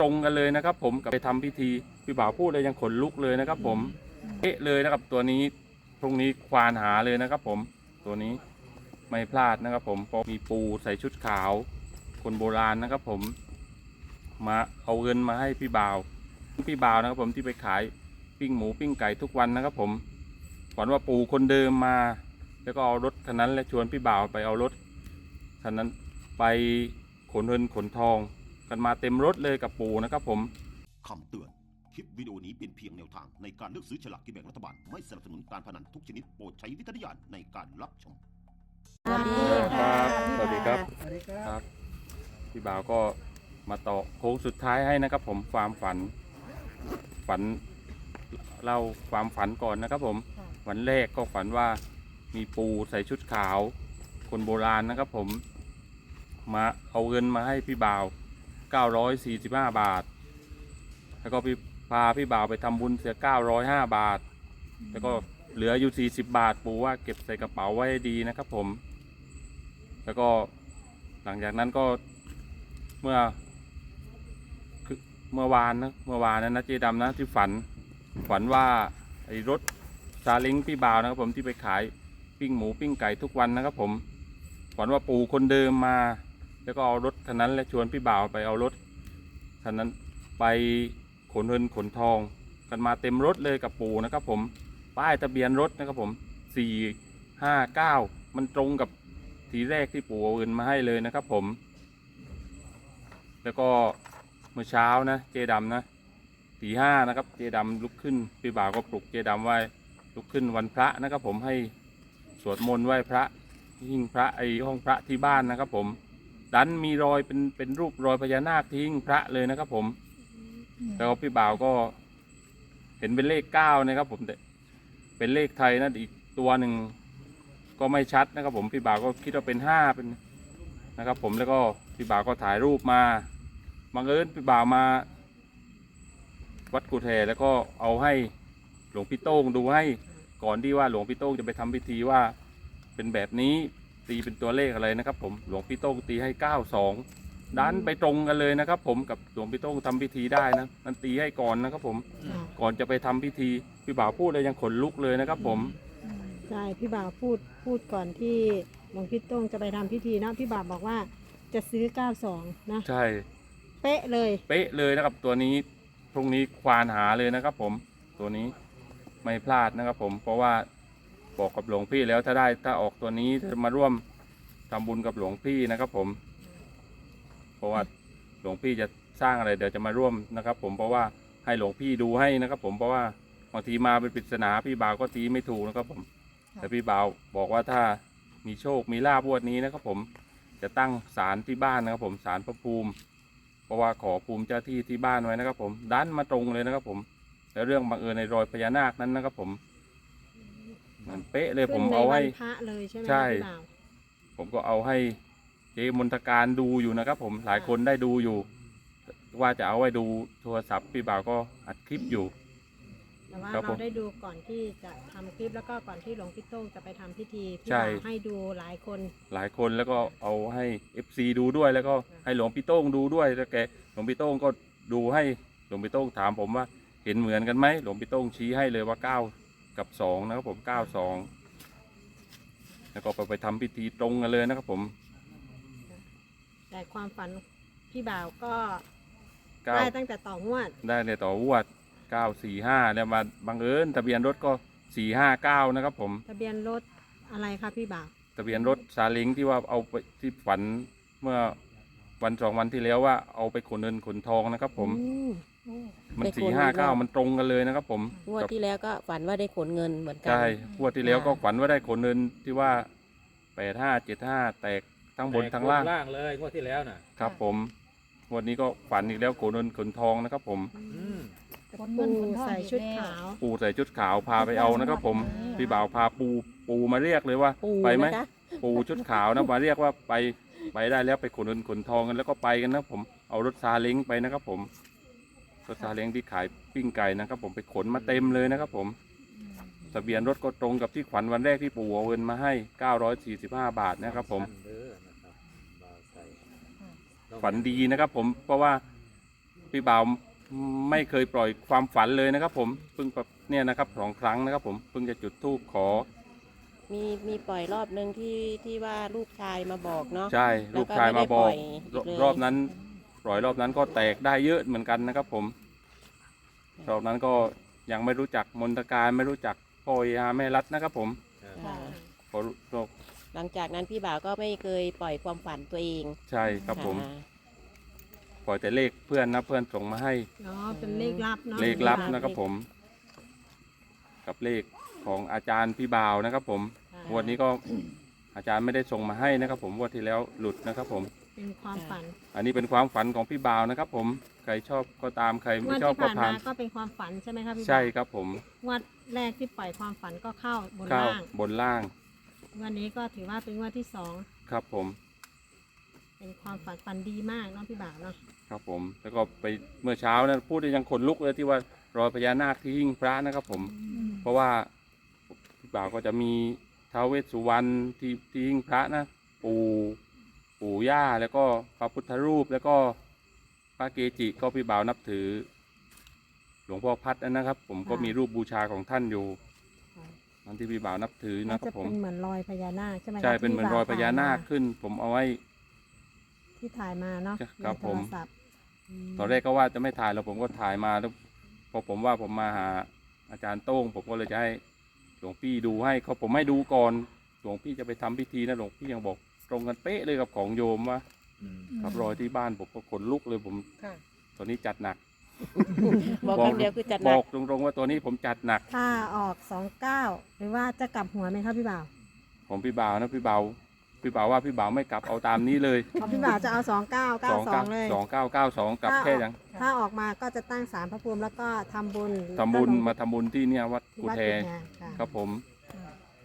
ตรงกันเลยนะครับ ผมกับไปทำพิธีพี่บ่าวพูดเลยยังขนลุกเลยนะครับ ผมเอ๊ะเลยนะครับ ตัวนี้พรุ่งนี้ควานหาเลยนะครับ ผมตัวนี้ไม่พลาดนะครับ ผมเพราะมีปูใส่ชุดขาว คนโบราณนะครับ ผมมาเอาเงินมาให้พี่บ่าวพี่บ่าวนะครับ ผมที่ไปขายปิ้งหมูปิ้งไก่ทุกวันนะครับ ผมฝันว่าปู่คนเดิมมา แล้วก็เอารถคันนั้นและชวนพี่บ่าวไปเอารถคันนั้นไปขนเงินขนทอง กันมาเต็มรถเลยกับปู่นะครับผมคำเตือน คลิปวิดีโอนี้เป็นเพียงแนวทางในการเลือกซื้อฉลากกินแบ่งรัฐบาล ไม่สนับสนุนการพนันทุกชนิดโปรดใช้วิจารณญาณในการรับชม สวัสดีครัค่ะบสวัสดีครับสวัสดีครับครับพี่บ่าวก็มาต่อโค้งสุดท้ายให้นะครับผมความฝัน ฝันเล่าความฝันก่อนนะครับผมวันแรกก็ฝันว่ามีปูใส่ชุดขาว คนโบราณนะครับผม มาเอาเงินมาให้พี่บ่าว 945 บาท แล้วก็พี่พาพี่บ่าวไปทำบุญเสีย 905 บาท แล้วก็เหลืออยู่ 40 บาท ปูว่าเก็บใส่กระเป๋าไว้ดีนะครับผม แล้วก็หลังจากนั้นก็เมื่อเมื่อวานนะเมื่อวานนั้นนะเจดำนะที่ฝันฝันว่าไอ้รถซาเล้งพี่บ่าวนะครับผมที่ไปขายปิ้งหมูปิ้งไก่ทุกวันนะครับผมฝันว่าปู่คนเดิมมา แล้วก็เอารถคันนั้นและชวนพี่บ่าวไปเอารถคันนั้นไปขนเงินขนทอง กันมาเต็มรถเลยกับปู่นะครับผมป้ายทะเบียนรถนะครับผมสี่ห้าเก้ามันตรงกับทีแรกที่ปู่เอาเงินมาให้เลยนะครับผม แล้วก็เมื่อเช้านะเจดำนะตีห้านะครับเจดำลุกขึ้นพี่บ่าวก็ปลุกเจดำไว้ลุกขึ้นวันพระนะครับผมให้สวดมนต์ไหว้พระหิ้งพระไอห้องพระที่บ้านนะครับผม ดันมีรอยเป็นเป็นรูปรอยพญานาคที่หิ้งพระเลยนะครับ ผมแล้วก็พี่บ่าวก็เห็นเป็นเลขเก้านะครับ ผมแต่เป็นเลขไทยนะอีกตัวหนึ่งก็ไม่ชัดนะครับ ผมพี่บ่าวก็คิดว่าเป็นห้าเป็นนะครับ ผมแล้วก็พี่บ่าวก็ถ่ายรูปมาบังเอิญพี่บ่าวมา วัดกุเทแล้วก็เอาให้หลวงพี่โต้งดูให้ก่อนที่ว่าหลวงพี่โต้งจะไปทำพิธีว่าเป็นแบบนี้ ตีเป็นตัวเลขอะไรนะครับ ผมหลวงพี่โต้งตีให้เก้าสองดันไปตรงกันเลยนะครับ ผมกับหลวงพี่โต้งทำพิธีได้นะมันตีให้ก่อนนะครับ ผมก่อนจะไปทำพิธีพี่บ่าวพูดเลยยังขนลุกเลยนะครับ ผม ใช่พี่บ่าวพูดพูดก่อนที่หลวงพี่โต้งจะไปทำพิธีนะพี่บ่าวบอกว่าจะซื้อ 92 นะ ใช่เป๊ะเลย เป๊ะเลยนะครับ ตัวนี้พรุ่งนี้ควานหาเลยนะครับ ผมตัวนี้ไม่พลาดนะครับ ผมเพราะว่า บอกกับหลวงพี่แล้วถ้าได้ถ้าออกตัวนี้จะมาร่วมทำบุญกับหลวงพี่นะครับผม เพราะว่าหลวงพี่จะสร้างอะไรเดี๋ยวจะมาร่วมนะครับ ผมเพราะว่าให้หลวงพี่ดูให้นะครับผมเพราะว่าบางทีมาเป็นปริศนาพี่บ่าวก็ตีไม่ถูกนะครับผม แต่พี่บ่าวบอกว่าถ้ามีโชคมีลาบวดนี้นะครับผมจะตั้งศาลที่บ้านนะครับผมศาลพระภูมิเพราะว่าขอภูมิเจ้าที่ที่บ้านไว้นะครับผมดันมาตรงเลยนะครับผม แล้วเรื่องบังเอิญในรอยพญานาคนั้นนะครับผม มันเป๊ะเลยผมขึ้นในเอาให้วันพระเลยใช่ไหมใช่ พี่บ่าวผมก็เอาให้เจมนทการดูอยู่นะครับ ผมหลายคนได้ดูอยู่ ว่าจะเอาไว้ดูโทรศัพท์พี่บ่าวก็อัดคลิปอยู่ แต่ว่าครับผเรามได้ดูก่อนที่จะทำคลิปแล้วก็ก่อนที่หลวงพี่โต้งจะไปทำพิธีพี่ใช่ บ่าวให้ดูหลายคนหลายคนแล้วก็เอาให้ FC ดูด้วยแล้วก็ให้หลวงพี่โต้งดูด้วยแล้วแกหลวงพี่โต้งก็ดูให้หลวงพี่โต้งถามผมว่า เห็นเหมือนกันไหมหลวงพี่โต้งชี้ให้เลยว่าเก้ากับสองนะครับผมเก้าสองแล้วก็ไปไปทำพิธีตรงกันเลยนะครับผมแต่ความฝันพี่บ่าวก็เก้าได้ตั้งแต่ต่องวด ได้เลยต่อวดเก้าสี่ห้าแล้วมาบังเอิญทะเบียนรถก็สี่ห้าเก้านะครับผม ทะเบียนรถอะไรคะพี่บ่าว ทะเบียนรถซาเล้งที่ว่าเอาไปที่ฝันเมื่อวันสองวันที่แล้วว่าเอาไปขนเงินขนทองนะครับผม อืม มันไปขนสี่เงินห้าเก้าแล้วมันตรงกันเลยนะครับ ผมงวดกับที่แล้วก็ฝันว่าได้ขนเงินเหมือนกัใช่งวดที่แล้วก็อ่าฝันว่าได้ขนเงินที่ว่าแปดห้าเจ็ดห้าแตกทั้งบนทั้งล่าง ล่างเลยงวดที่แล้วน่ะ ครับผมงวดนี้ก็ฝันอีกแล้วขนเงินขนทองนะครับ ผม อืมปูใส่ชุดขาว ปูใส่ชุดขาวพาไปเอานะครับผมอืมพี่บ่าวพาปูปูมาเรียกเลยว่า ปูไปไหม นะคะปูชุดขาวนะมาเรียกว่าไปไปได้แล้วไปขนเงินขนทองกันแล้วก็ไปกันนะผมเอารถซาเล้งไปนะครับผม รถซาเล้งที่ขายปิ้งไก่นะครับ ผมไปขนมาเต็มเลยนะครับ ผมทะเบียนรถก็ตรงกับที่ขวัญวันแรกที่ปู่เอาเงินมาให้ 945 บาทนะครับ ผมสั้นเด้อนะครับบ่าวใส่ฝันดีนะครับ ผมเพราะว่าพี่บ่าวไม่เคยปล่อยความฝันเลยนะครับ ผมเพิ่งแบบเนี่ยนะครับสองครั้งนะครับ ผมเพิ่งจะจุดธูปขอ มีมีปล่อยรอบหนึ่งที่ที่ว่าลูกชายมาบอกเนาะใช่แล้วก็ลูกชายมาบอกไม่ได้ปล่อยอีกเลยรอบนั้น ปล่อยรอบนั้นก็แตกได้เยอะเหมือนกันนะครับ ผม รอบนั้นก็ยังไม่รู้จักมนตการไม่รู้จักพ่อยาแม่รัดนะครับผมค่ะพอรู้หลังจากนั้นพี่บ่าวก็ไม่เคยปล่อยความฝันตัวเองใช่ครับผม ค่ะปล่อยแต่เลขเพื่อนนะเพื่อนส่งมาให้ เนาะเป็นเลขลับเนาะเลขลับนะครับผม กับเลขของอาจารย์พี่บ่าวนะครับผมค่ะงวันนี้ก็อาจารย์ไม่ได้ส่งมาให้นะครับผมงวันที่แล้วหลุดนะครับผม เป็นความฝันอันนี้เป็นความฝันของพี่บ่าวนะครับ ผมใครชอบก็ตามใครงไม่วดชอบที่ก็ผ่านผ่านมาก็เป็นความฝันใช่ไหมครับพี่ใช่บ่าวครับผมงวดแรกที่ปล่อยความฝันก็เข้าบนเข้าล่างบนล่างวันนี้ก็ถือว่าเป็นงวดที่สองครับผม เป็นความฝันฝันดีมากเนาะพี่บ่าวเนาะครับผม แล้วก็ไปเมื่อเช้านะพูดได้ยังขนลุกเลยที่ว่ารอยพญานาคที่หิ้งพระนะครับ ผม เพราะว่าพี่บ่าวก็จะมีท้าวเวสสุวรรณที่ที่หิ้งพระนะปู่ ปู่ย่าแล้วก็พระพุทธรูปแล้วก็พระเกจิก็พี่บ่าวนับถือ หลวงพ่อพัดนะครับ ผมก็มีรูปบูชาของท่านอยู่นั่นที่พี่บ่าวนับถือน่านะครัจะบผมเป็นเหมือนรอยพญานาคใช่ไหมคใช่บเป็นเหมือนรอยพญานาคขึ้น ผมเอาไว้ที่ถ่ายมาเนาะครับในโทผมศัพท์มตอนแรกก็ว่าจะไม่ถ่ายแล้วผมก็ถ่ายมาแล้วพอผมว่าผมมาหาอาจารย์โต้ง ผมก็เลยจะให้หลวงพี่ดูให้เขาผมให้ดูก่อนหลวงพี่จะไปทำพิธีนะหลวงพี่ยังบอก ตรงกันเป๊ะเลยกับของโยมว่าครับรอยที่บ้านผมก็ขนลุกเลยผมค่ะตัวนี้จัดหนัก บอกคำเดียวคือจัดหบนัอกกตรงๆว่าตัวนี้ผมจัดหนัก ถ้าออกสองเก้าหรือว่าจะกลับหัวไหมครับพี่บ่าวผมพี่บ่าวนะพี่บ่าวพี่บ่าวว่าพี่บ่าวไม่กลับเอาตามนี้เลยเอาพี่บ่าวจะเอาสองเก้าเก้าสองสอเก้างเลย สองเก้าเก้าสองกลับถ้าแค่ออกยังถ้าออกมาก็จะตั้งศาลพระภูมิแล้วก็ทำบุญทำบุญแล้วก็ลงมาทำบุญที่เนี่ยวัดที่กุวัดแทกุแทค่ะครับผม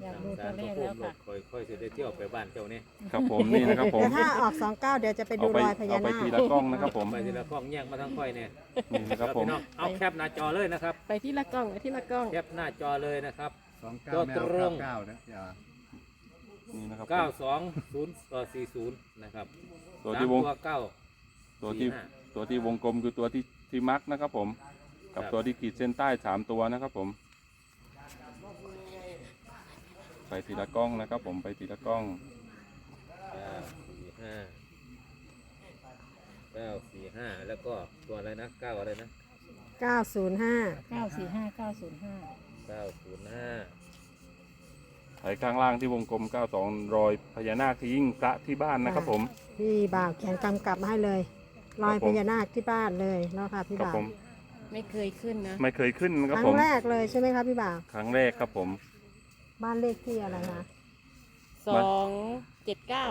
อยากดูตัวเลขแล้วค่ะค่อยๆจะได้เที่ยวไปบ้านเจ้านี่ครับผมนี่นะครับผมแต่ถ้าออกสองเก้าเดี๋ยวจะไปดูเอาไปรอยพญาเอาไปนาทีคละกล้องนะครับผมไปทีละกล้องแย่งมาทั้งค่อยเนี่ยนี่นะครับผม พี่น้องเอาแคปหน้าจอเลยนะครับ ไปที่ละกล้องไปที่ละกล้อง แคปหน้าจอเลยนะครับ สองตัเก้าวไม่เอาตรง เก้าเก้านะอย่านี่นะครับผม920ต่อ40นะครับตัวที่วง สามตัวเก้า ตัวที่สี่ห้าตัวที่วงกลมคือตัวที่ที่มาร์กนะครับผม กับครับ ตัวที่ขีดเส้นใต้สามตัวนะครับผม ไปทีละกล้องนะครับ ผมไปทีละกล้อง945 945แล้วก็ตัวอะไรนะ9อะไรนะเก้าศูนย์ห้า905 945 905ไอ้ข้างล่างที่วงกลม 92 รอยพญานาคที่ยิ่งพระที่บ้านนะครับ ผม พี่บ่าวเขียนกำกับมาให้เลย รอยครับพผม ญานาคที่บ้านเลยเนาะค่ะพี่ครับบ่าวผมไม่เคยขึ้นนะ ไม่เคยขึ้นนะคครับรั้ผงม แรกเลยใช่ไหมครับพี่บ่าวครั้งแรกครับผม บ้านเลขที่อะไรนะสองเจ็ดเก้า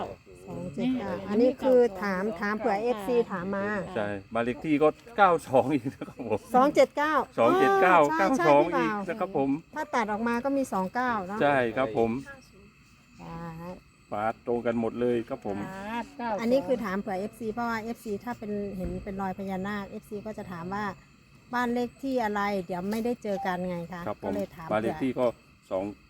สองเจ็ดเก้าอันนี้คือถามถามเผื่อเอฟซีถามมาใช่บ้านเลขที่ก็ 92 อีกนะครับผมสองเจ็ดเก้า279 92อีกนะครับผม ถ้าตัดออกมาก็มีสองเก้าเนาะใช่ครับผมอ่าปาดตรงกันหมดเลยครับผม อันนี้คือถามเผื่อ FC เพราะว่า FC ถ้าเป็นเห็นเป็นรอยพญานาค FC ก็จะถามว่าบ้านเลขที่อะไร เดี๋ยวไม่ได้เจอกันไงคะครับผก็มเลยถามบ้านเลขที่ก็2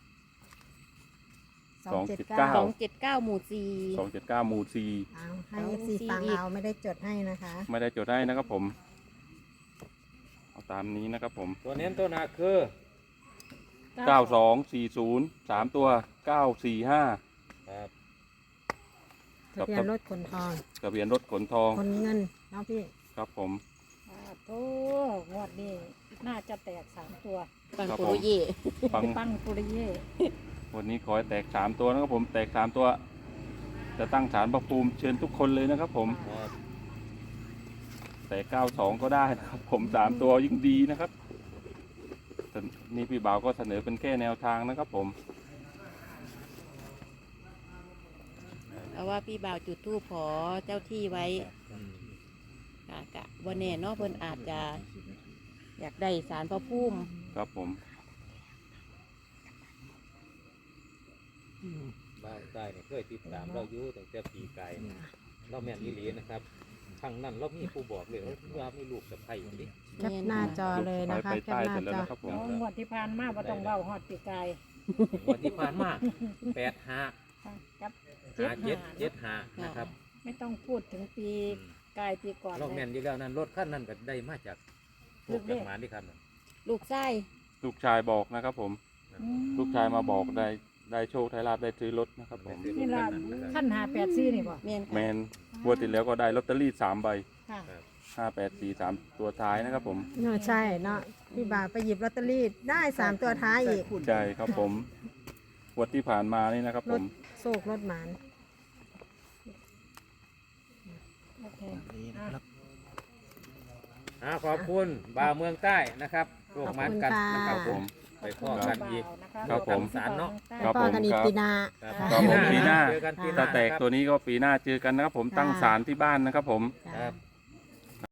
สองเจ็ด279เก้าสองเจ็ดเก้าหมู่สี่279หมู่เอาให้เอา FC สี่ฟังอีกเอาไม่ได้จดให้นะคะ4ไม่ได้จดให้นะครับผม เอาตามนี้นะครับผม ตัวเน้นตัวหนักคือ9240 3ตัว945ครับทะเบียนรถขนทองทะเบียนรถขนทอง คนเงินเนาะพี่ ครับผมโอ้งวดนี้น่าจะแตกสามตัว ปังครับปุผมรุเย่ฟังปังปุริเย่ วันนี้ขอให้แตก3ตัวนะครับผมแตก3ตัว จะตั้งฐานประภูมิเชิญทุกคนเลยนะครับผมครับแต่92ก็ได้นะครับ ผม3ตัวยิ่งดีนะครับแต่นี่พี่บ่าวก็เสนอเป็นแค่แนวทางนะครับผม เพราะว่าพี่บ่าวจุดธูปขอเจ้าที่ไว้อืมกะกะวันแน่เนอกเพิ่นอาจจะ อยากได้สารพระภูมิครับผม บ้านใต้เนี่ยเคยติดตามเราอยู่ตั้งแต่ปีไก่เราแม่นอีหลีนะครับทางนั้นเรามีผู้บอกเลยว่ามีลูกสะใภ้อย่างนี้แคปหน้าจอเลยนะคะไปแคปใต้หน้าเสร็จแล้วจอนะครับผมเอางวดที่ผ่านมาว่าต้องเล่าฮอดปีกายวันที่ผ่านมาแปดห้ากับห้าเจ็ดเจ็ดห้านะครับ ไม่ต้องพูดถึงปีกายปีก่อนเราแม่นอยู่แล้วนั่นรถคันนั้นก็ได้มาจากพวกจากหมานี่ครับลูกไส้ลูกชายบอกนะครับผมอืมลูกชายมาบอกได้ ได้โชคไทยลาบได้ซื้อรถนะครับผมนี่ละขั้นหาแปดซี่นี่บ่แม่นแมค่ะนงวดติดแล้วก็ได้ลอตเตอรี่สามใบค่ะห้าแปดสี่สามตัวท้ายนะครับผมเนาะใช่เนาะพี่บ่าวไปหยิบลอตเตอรี่ได้สามตัวท้ายอีกใช่ครับผมงวดที่ผ่านมานี่นะครับรผถมโศกรถหมานโอเคอ่าขอบคุณบ่าวเมืองใต้นะครับโชคมันกันนะคครัรับบผผมม ไปพ่อกันอีกครับผม สารเนาะครับพ่อกันอีกผมครับ ปีหนาครับครับผมปีหน้า เจอกันปีหถ้าน้าแตกตัวนี้ก็ปีหน้าเจอกันนะครับผมตั้งค่ะศาลที่บ้านนะครับผมจ้ะครับ